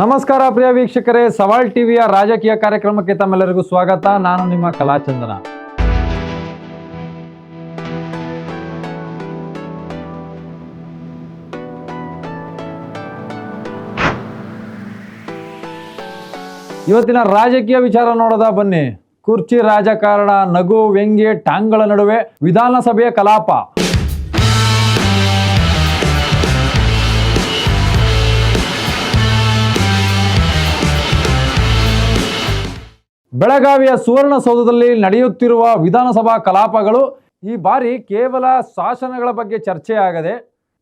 ನಮಸ್ಕಾರ ಪ್ರಿಯ ವೀಕ್ಷಕರೇ ಸವಾಲ್ ಟಿವಿಯ ರಾಜಕೀಯ ಕಾರ್ಯಕ್ರಮಕ್ಕೆ ತಮ್ಮೆಲ್ಲರಿಗೂ ಸ್ವಾಗತ. ನಾನು ನಿಮ್ಮ ಕಲಾಚಂದನ. ಇವತ್ತಿನ ರಾಜಕೀಯ ವಿಚಾರ ನೋಡೋದ ಬನ್ನಿ. ಕುರ್ಚಿ ರಾಜಕಾರಣ, ನಗು, ವ್ಯಂಗ್ಯ, ಟಾಂಗ್ಗಳ ನಡುವೆ ವಿಧಾನಸಭೆಯ ಕಲಾಪ. ಬೆಳಗಾವಿಯ ಸುವರ್ಣಸೌಧದಲ್ಲಿ ನಡೆಯುತ್ತಿರುವ ವಿಧಾನಸಭಾ ಕಲಾಪಗಳು ಈ ಬಾರಿ ಕೇವಲ ಶಾಸನಗಳ ಬಗ್ಗೆ ಚರ್ಚೆಯಾಗದೆ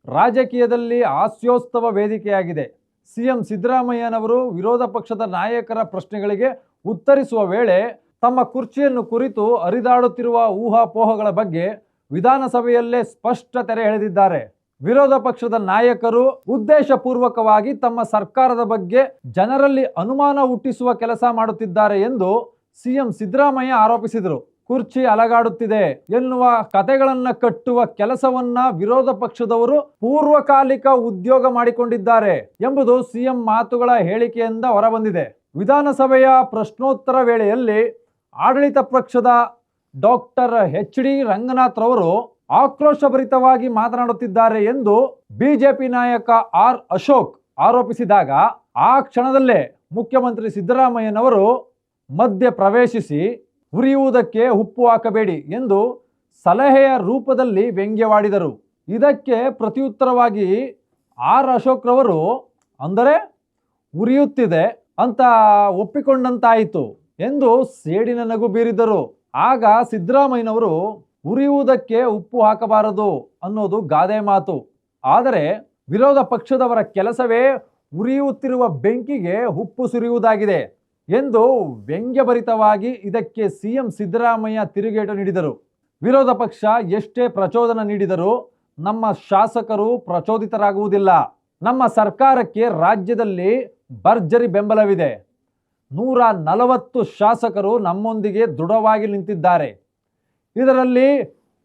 ರಾಜಕೀಯದಲ್ಲಿ ಹಾಸ್ಯೋತ್ಸವ ವೇದಿಕೆಯಾಗಿದೆ. ಸಿಎಂ ಸಿದ್ದರಾಮಯ್ಯನವರು ವಿರೋಧ ಪಕ್ಷದ ನಾಯಕರ ಪ್ರಶ್ನೆಗಳಿಗೆ ಉತ್ತರಿಸುವ ವೇಳೆ ತಮ್ಮ ಕುರ್ಚಿಯನ್ನು ಕುರಿತು ಹರಿದಾಡುತ್ತಿರುವ ಊಹಾಪೋಹಗಳ ಬಗ್ಗೆ ವಿಧಾನಸಭೆಯಲ್ಲೇ ಸ್ಪಷ್ಟ ತೆರೆ ಎಳೆದಿದ್ದಾರೆ. ವಿರೋಧ ಪಕ್ಷದ ನಾಯಕರು ಉದ್ದೇಶಪೂರ್ವಕವಾಗಿ ತಮ್ಮ ಸರ್ಕಾರದ ಬಗ್ಗೆ ಜನರಲ್ಲಿ ಅನುಮಾನ ಹುಟ್ಟಿಸುವ ಕೆಲಸ ಮಾಡುತ್ತಿದ್ದಾರೆ ಎಂದು ಸಿಎಂ ಸಿದ್ದರಾಮಯ್ಯ ಆರೋಪಿಸಿದರು. ಕುರ್ಚಿ ಅಲಗಾಡುತ್ತಿದೆ. ಎನ್ನುವ ಕತೆಗಳನ್ನ ಕಟ್ಟುವ ಕೆಲಸವನ್ನ ವಿರೋಧ ಪಕ್ಷದವರು ಪೂರ್ವಕಾಲಿಕ ಉದ್ಯೋಗ ಮಾಡಿಕೊಂಡಿದ್ದಾರೆ ಎಂಬುದು ಸಿಎಂ ಮಾತುಗಳ ಹೇಳಿಕೆಯಿಂದ ಹೊರಬಂದಿದೆ. ವಿಧಾನಸಭೆಯ ಪ್ರಶ್ನೋತ್ತರ ವೇಳೆಯಲ್ಲಿ ಆಡಳಿತ ಪಕ್ಷದ ಡಾಕ್ಟರ್ ಎಚ್ ಡಿ ರಂಗನಾಥ್ ರವರು ಆಕ್ರೋಶಭರಿತವಾಗಿ ಮಾತನಾಡುತ್ತಿದ್ದಾರೆ ಎಂದು ಬಿಜೆಪಿ ನಾಯಕ ಆರ್ ಅಶೋಕ್ ಆರೋಪಿಸಿದಾಗ ಆ ಕ್ಷಣದಲ್ಲೇ ಮುಖ್ಯಮಂತ್ರಿ ಸಿದ್ದರಾಮಯ್ಯನವರು ಮಧ್ಯ ಪ್ರವೇಶಿಸಿ ಉರಿಯುವುದಕ್ಕೆ ಉಪ್ಪು ಹಾಕಬೇಡಿ ಎಂದು ಸಲಹೆಯ ರೂಪದಲ್ಲಿ ವ್ಯಂಗ್ಯವಾಡಿದರು. ಇದಕ್ಕೆ ಪ್ರತ್ಯುತ್ತರವಾಗಿ ಆರ್ ಅಶೋಕ್ ರವರು ಅಂದರೆ ಉರಿಯುತ್ತಿದೆ ಅಂತ ಒಪ್ಪಿಕೊಂಡಂತಾಯಿತು ಎಂದು ಸೇಡಿನ ನಗು ಬೀರಿದರು. ಆಗ ಸಿದ್ದರಾಮಯ್ಯನವರು ಉರಿಯುವುದಕ್ಕೆ ಉಪ್ಪು ಹಾಕಬಾರದು ಅನ್ನೋದು ಗಾದೆ ಮಾತು. ಆದರೆ ವಿರೋಧ ಪಕ್ಷದವರ ಕೆಲಸವೇ ಉರಿಯುತ್ತಿರುವ ಬೆಂಕಿಗೆ ಉಪ್ಪು ಸುರಿಯುವುದಾಗಿದೆ ಎಂದು ವ್ಯಂಗ್ಯಭರಿತವಾಗಿ ಇದಕ್ಕೆ ಸಿಎಂ ಸಿದ್ದರಾಮಯ್ಯ ತಿರುಗೇಟು ನೀಡಿದರು. ವಿರೋಧ ಪಕ್ಷ ಎಷ್ಟೇ ಪ್ರಚೋದನ ನೀಡಿದರೂ ನಮ್ಮ ಶಾಸಕರು ಪ್ರಚೋದಿತರಾಗುವುದಿಲ್ಲ. ನಮ್ಮ ಸರ್ಕಾರಕ್ಕೆ ರಾಜ್ಯದಲ್ಲಿ ಭರ್ಜರಿ ಬೆಂಬಲವಿದೆ. ನೂರ ನಲವತ್ತು ಶಾಸಕರು ನಮ್ಮೊಂದಿಗೆ ದೃಢವಾಗಿ ನಿಂತಿದ್ದಾರೆ. ಇದರಲ್ಲಿ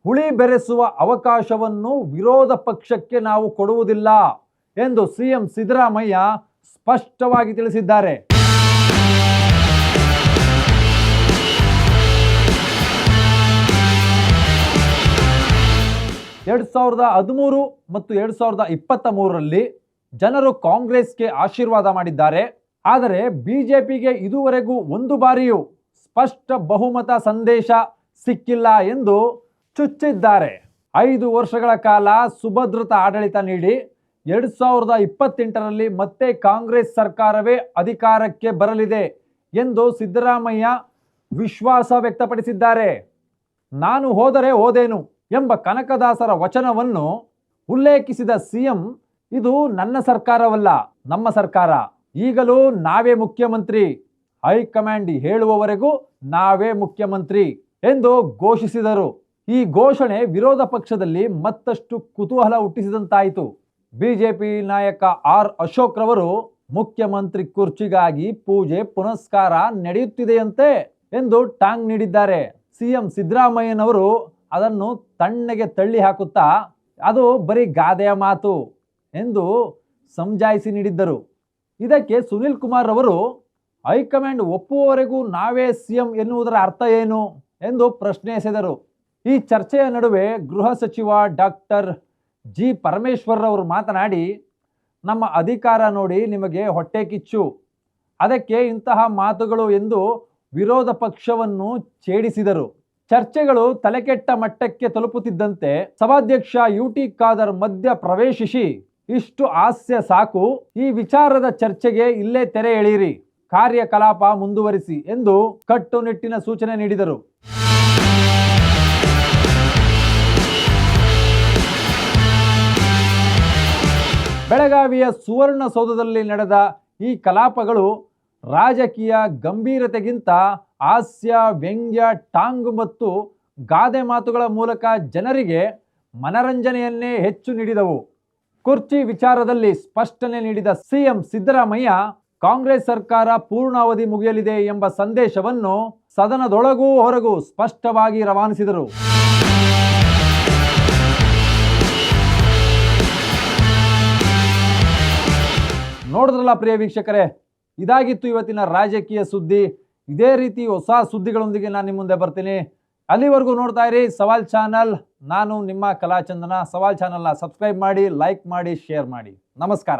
ಹುಳಿ ಬೆರೆಸುವ ಅವಕಾಶವನ್ನು ವಿರೋಧ ಪಕ್ಷಕ್ಕೆ ನಾವು ಕೊಡುವುದಿಲ್ಲ ಎಂದು ಸಿಎಂ ಸಿದ್ದರಾಮಯ್ಯ ಸ್ಪಷ್ಟವಾಗಿ ತಿಳಿಸಿದ್ದಾರೆ. ಎರಡು ಸಾವಿರದ ಹದಿಮೂರು ಮತ್ತು ಎರಡು ಸಾವಿರದ ಇಪ್ಪತ್ತ ಮೂರರಲ್ಲಿ ಜನರು ಕಾಂಗ್ರೆಸ್ಗೆ ಆಶೀರ್ವಾದ ಮಾಡಿದ್ದಾರೆ. ಆದರೆ ಬಿಜೆಪಿಗೆ ಇದುವರೆಗೂ ಒಂದು ಬಾರಿಯೂ ಸ್ಪಷ್ಟ ಬಹುಮತ ಸಂದೇಶ ಸಿಕ್ಕಿಲ್ಲ ಎಂದು ಚುಚ್ಚಿದ್ದಾರೆ. ಐದು ವರ್ಷಗಳ ಕಾಲ ಸುಭದ್ರತ ಆಡಳಿತ ನೀಡಿ ಎರಡು ಸಾವಿರದ ಇಪ್ಪತ್ತೆಂಟರಲ್ಲಿ ಮತ್ತೆ ಕಾಂಗ್ರೆಸ್ ಸರ್ಕಾರವೇ ಅಧಿಕಾರಕ್ಕೆ ಬರಲಿದೆ ಎಂದು ಸಿದ್ದರಾಮಯ್ಯ ವಿಶ್ವಾಸ ವ್ಯಕ್ತಪಡಿಸಿದ್ದಾರೆ. ನಾನು ಹೋದರೆ ಹೋದೇನು ಎಂಬ ಕನಕದಾಸರ ವಚನವನ್ನು ಉಲ್ಲೇಖಿಸಿದ ಸಿಎಂ, ಇದು ನನ್ನ ಸರ್ಕಾರವಲ್ಲ, ನಮ್ಮ ಸರ್ಕಾರ. ಈಗಲೂ ನಾವೇ ಮುಖ್ಯಮಂತ್ರಿ. ಹೈಕಮಾಂಡ್ ಹೇಳುವವರೆಗೂ ನಾವೇ ಮುಖ್ಯಮಂತ್ರಿ. ಎಂದು ಘೋಷಿಸಿದರು. ಈ ಘೋಷಣೆ ವಿರೋಧ ಪಕ್ಷದಲ್ಲಿ ಮತ್ತಷ್ಟು ಕುತೂಹಲ ಹುಟ್ಟಿಸಿದಂತಾಯಿತು. ಬಿಜೆಪಿ ನಾಯಕ ಆರ್ ಅಶೋಕ್ ರವರು ಮುಖ್ಯಮಂತ್ರಿ ಕುರ್ಚಿಗಾಗಿ ಪೂಜೆ, ಪುನಸ್ಕಾರ ನಡೆಯುತ್ತಿದೆಯಂತೆ ಎಂದು ಟಾಂಗ್ ನೀಡಿದ್ದಾರೆ. ಸಿಎಂ ಸಿದ್ದರಾಮಯ್ಯನವರು ಅದನ್ನು ತಣ್ಣಗೆ ತಳ್ಳಿ ಹಾಕುತ್ತಾ, ಅದು ಬರೀ ಗಾದೆಯ ಮಾತು ಎಂದು ಸಮಜಾಯಿಸಿ ನೀಡಿದ್ದರು. ಇದಕ್ಕೆ ಸುನಿಲ್ ಕುಮಾರ್ ಅವರು ಹೈಕಮಾಂಡ್ ಒಪ್ಪುವವರೆಗೂ ನಾವೇ ಸಿಎಂ ಎನ್ನುವುದರ ಅರ್ಥ ಏನು? ಎಂದು ಪ್ರಶ್ನೆ ಎಸೆದರು ಈ ಚರ್ಚೆಯ ನಡುವೆ ಗೃಹ ಸಚಿವ ಡಾಕ್ಟರ್ ಜಿ ಪರಮೇಶ್ವರ್ರವರು ಮಾತನಾಡಿ, ನಮ್ಮ ಅಧಿಕಾರ ನೋಡಿ ನಿಮಗೆ ಹೊಟ್ಟೆ ಕಿಚ್ಚು. ಅದಕ್ಕೆ ಇಂತಹ ಮಾತುಗಳು ಎಂದು ವಿರೋಧ ಪಕ್ಷವನ್ನು ಛೇಡಿಸಿದರು. ಚರ್ಚೆಗಳು ತಲೆಕೆಟ್ಟ ಮಟ್ಟಕ್ಕೆ ತಲುಪುತ್ತಿದ್ದಂತೆ ಸಭಾಧ್ಯಕ್ಷ ಯು ಟಿ ಖಾದರ್ ಮಧ್ಯ ಪ್ರವೇಶಿಸಿ, ಇಷ್ಟು ಹಾಸ್ಯ ಸಾಕು, ಈ ವಿಚಾರದ ಚರ್ಚೆಗೆ ಇಲ್ಲೇ ತೆರೆ ಎಳೆಯಿರಿ. ಕಾರ್ಯಕಲಾಪ ಮುಂದುವರಿಸಿ ಎಂದು ಕಟ್ಟುನಿಟ್ಟಿನ ಸೂಚನೆ ನೀಡಿದರು. ಬೆಳಗಾವಿಯ ಸುವರ್ಣಸೌಧದಲ್ಲಿ ನಡೆದ ಈ ಕಲಾಪಗಳು ರಾಜಕೀಯ ಗಂಭೀರತೆಗಿಂತ ಹಾಸ್ಯ, ವ್ಯಂಗ್ಯ, ಟಾಂಗ್ ಮತ್ತು ಗಾದೆ ಮಾತುಗಳ ಮೂಲಕ ಜನರಿಗೆ ಮನರಂಜನೆಯನ್ನೇ ಹೆಚ್ಚು ನೀಡಿದವು. ಕುರ್ಚಿ ವಿಚಾರದಲ್ಲಿ ಸ್ಪಷ್ಟನೆ ನೀಡಿದ ಸಿಎಂ ಸಿದ್ದರಾಮಯ್ಯ ಕಾಂಗ್ರೆಸ್ ಸರ್ಕಾರ ಪೂರ್ಣಾವಧಿ ಮುಗಿಯಲಿದೆ ಎಂಬ ಸಂದೇಶವನ್ನು ಸದನದೊಳಗೂ ಹೊರಗೂ ಸ್ಪಷ್ಟವಾಗಿ ರವಾನಿಸಿದರು. ನೋಡಿದ್ರಲ್ಲ ಪ್ರಿಯ ವೀಕ್ಷಕರೇ, ಇದಾಗಿತ್ತು ಇವತ್ತಿನ ರಾಜಕೀಯ ಸುದ್ದಿ. ಇದೇ ರೀತಿ ಹೊಸ ಸುದ್ದಿಗಳೊಂದಿಗೆ ನಾನು ನಿಮ್ಮ ಮುಂದೆ ಬರ್ತೀನಿ. ಅಲ್ಲಿವರೆಗೂ ನೋಡ್ತಾ ಇರಿ ಸವಾಲ್ ಚಾನಲ್. ನಾನು ನಿಮ್ಮ ಕಲಾಚಂದನ. ಸವಾಲ್ ಚಾನಲ್ನ ಸಬ್ಸ್ಕ್ರೈಬ್ ಮಾಡಿ, ಲೈಕ್ ಮಾಡಿ, ಶೇರ್ ಮಾಡಿ. ನಮಸ್ಕಾರ.